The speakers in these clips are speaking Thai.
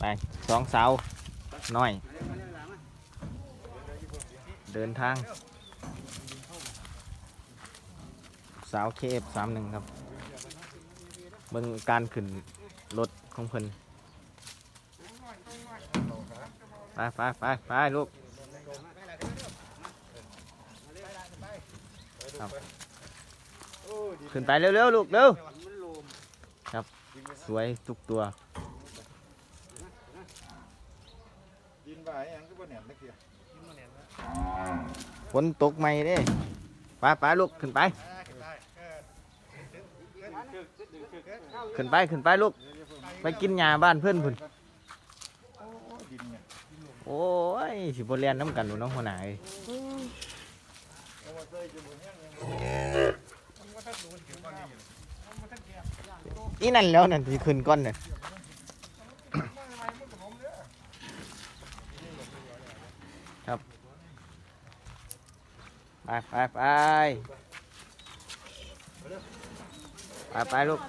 ไปสองสาวน้อย เดินทาง สาวเคฟสามหนึ่งครับ เบิ่งการขึ้นรถของเพิ่นไปไปไปไปลูกครับขึ้นไปเร็วๆลูกเร็ว สวยทุกตัวดินบ่ายยังก็บ่แหนมตะเกียบฝนตกใหม่เด้ไปไปลูกขึ้นไป ขึ้นไปขึ้นไปลูก ไปกินหญ้าบ้านเพื่อนพุ่นดินเนี่ยโอ้ยสิบเรียนน้ำกันหนูน้องหัวหน้าเอ้ย เอีนั่นแล้วนั่นที่ขึ้นก้อนน่ะครับไปไปไปไปไปลูก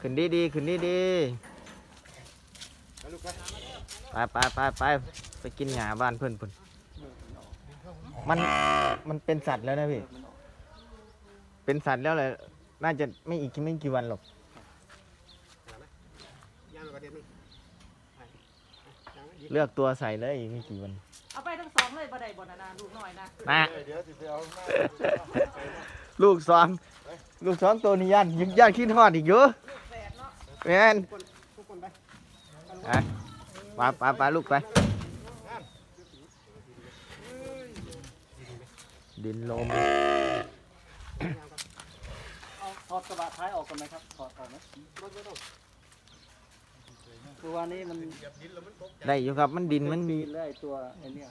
ขึ้นดีดีขึ้นดีดีไปไปไปไปไปกินหญ้าบ้านเพื่อนพุ่นมันมันเป็นสัตว์แล้วนะพี่ เป็นสัตว์แล้วเลยน่าจะไม่อีกไม่กี่วันหรอก ย่างกระเด็นนึงเลือกตัวใส่เลยอีกไม่กี่วันเอาไปทั้งสองเลยบ่ได้บ่นะนะลูกน้อยนะนะเดี๋ยวสิไปเอาหน้าลูกสองลูกสองตัวนี้ยันยังยันขี้ทอดอีกเยอะแฝดเนาะแม่นทุกคนไปไปไปไปไปลูกไป ดินลมเอาถอดกระบะท้ายออกกันไหมครับถอดออกไหม ตัวนี้มันได้อยู่ครับ มันดินมันปีนแล้วไอ้ตัวไอ้เนี่ย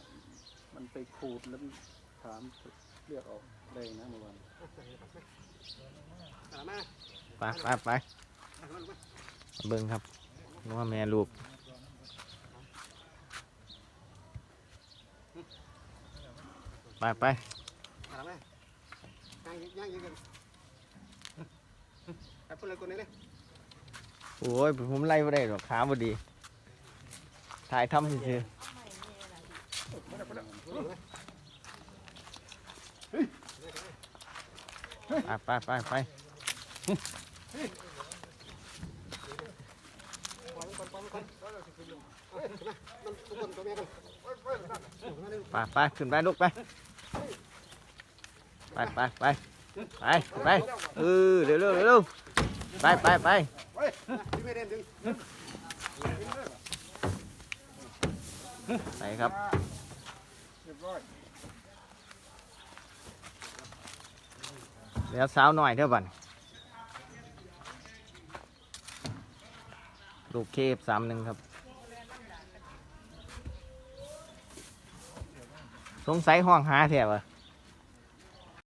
มันไปขูดแล้วมันถามเลือดออกเลยนะเมื่อวานไปไปไปเบิ่งครับว่าแม่ลูกไปไปย่างย่างยิงกันไอ้พวกเราคนนี้เลย โอ้ยผมไล่ไม่ได้หรอกขาบดี ถ่ายทำเฉยๆไปไปไปไปไปไปขึ้นไปลูกไป ไปไปไปไปไปเออเร็วเร็วเร็ว ไปไปไปไปครับเรียบร้อยเดี๋ยวสาวหน่อยเท่าบันลูกเคฟสามหนึ่งครับ สงสัยห้องหาแถวะ